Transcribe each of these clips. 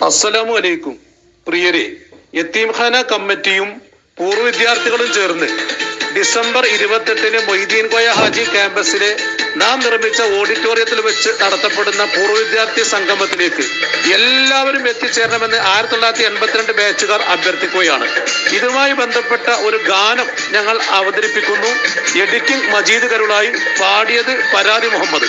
അസ്സലാമു അലൈക്കും പ്രിയരെ യത്തീംഖാന കമ്മിറ്റിയും പൂർവ വിദ്യാർത്ഥികളും ചേർന്ന് ഡിസംബർ ഇരുപത്തെട്ടിന് മൊയ്തീൻ കോയ ഹാജി ക്യാമ്പസിലെ നാം നിർമ്മിച്ച ഓഡിറ്റോറിയത്തിൽ വെച്ച് നടത്തപ്പെടുന്ന പൂർവ വിദ്യാർത്ഥി സംഗമത്തിലേക്ക് എല്ലാവരും എത്തിച്ചേരണമെന്ന് ആയിരത്തി തൊള്ളായിരത്തി എൺപത്തിരണ്ട് ബാച്ചുകാർ അഭ്യർത്ഥിക്കുകയാണ്. ഇതുമായി ബന്ധപ്പെട്ട ഒരു ഗാനം ഞങ്ങൾ അവതരിപ്പിക്കുന്നു. എഡിറ്റിംഗ് മജീദ് കരുളായി പാടിയത് പരാതി മുഹമ്മദ്.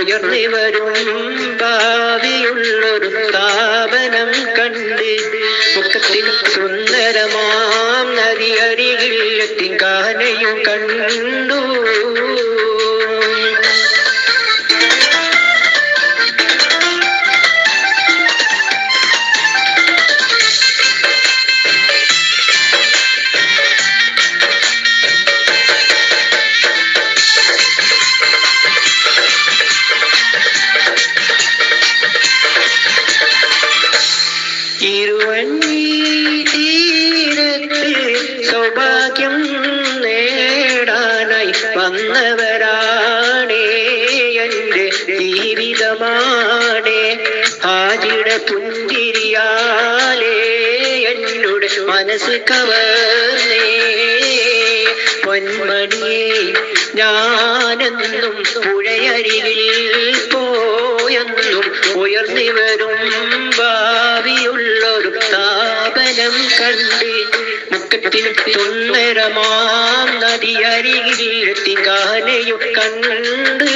ഉയർന്നിവരും ഭാവിയുള്ളൊരു സ്ഥാപനം കണ്ട് മുഖത്തിൽ സുന്ദരമാം നദിയരികിൽ കാനയും കണ്ടു. സൗഭാഗ്യം നേടാനായി വന്നവരാണേ എന്റെ ജീവിതമാണേ. ഹാജിയുടെ പുഞ്ചിരിയാലേ എന്നോട് മനസ്സ് കവർന്നേ. പൊന്മണിയെ ഞാനെന്നും പുഴയരികിൽ പോയെന്നും ഉയർന്നിവരും ഭാവിയുള്ളൊരു താപനം കണ്ട് മുക്കത്തിൽ സുന്ദരമാം നദിയരികിൽ തിങ്കാനയും കണ്ട്.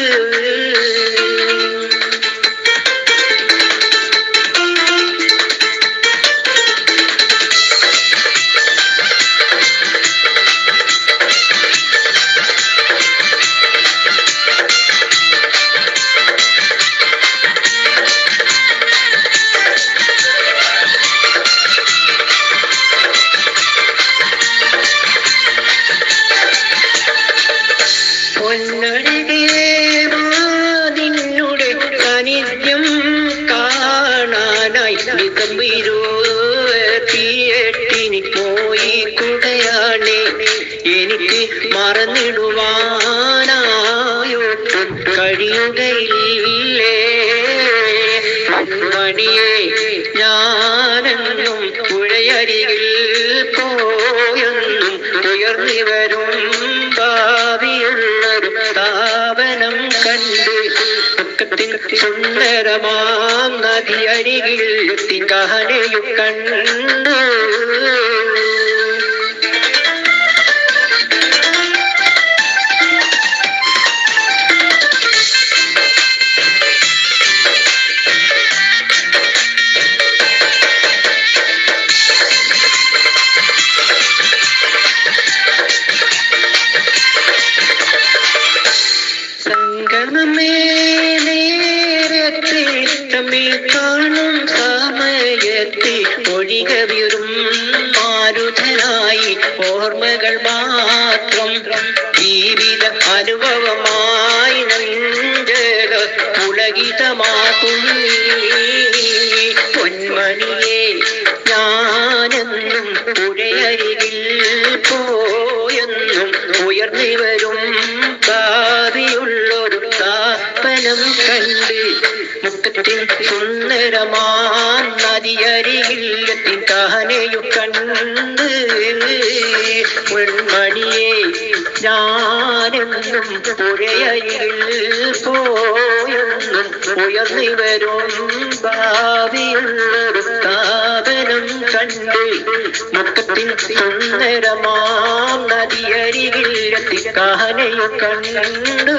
കാണാനായി നിതമ്പിരുവത്തിയെട്ടിനി പോയി കുടയാണേ. എനിക്ക് മറന്നിടുവാനായോട്ടും കഴിയുകയില്ലേ? മണിയെ ഞാനെന്നും പുഴയരികിൽ പോയെന്നും ഉയർന്നിവരും ഭാവിയുള്ളൊരു സ്ഥാപനം കണ്ട് ദുഃഖത്തിൻ സുന്ദരമാം നദിയരികിൽ തിങ്കാനയും കണ്ട്. സംഗമമേ നേരത്തെ തമ്മിൽ കാണും സമയത്തെ ഒഴികവിറും മാരുതനായി ഓർമ്മകൾ മാത്രം. ജീവിത അനുഭവമായി നെഞ്ചക പുളകിതമാകും പൊന്മണിയെ ഞാനെന്നും പുഴയരികിൽ പോയെന്നും ഉയർന്നിവരും കാതിയുള്ളൊരു സ്ഥാപനം കണ്ട് മുക്കത്തിൽ സുന്ദരമാം നദിയരികിൽ കഹനയു കണ്ട് പൊന്മണിയെ ഞാനെന്നും പുഴയരികിൽ പോയെന്നും ഉയർന്നിവരും ഭാവിയുള്ളൊരു സ്ഥാപനം കണ്ട് മുക്കത്തിൽ സുന്ദരമാം നദിയരികിൽ കാനയും കണ്ട്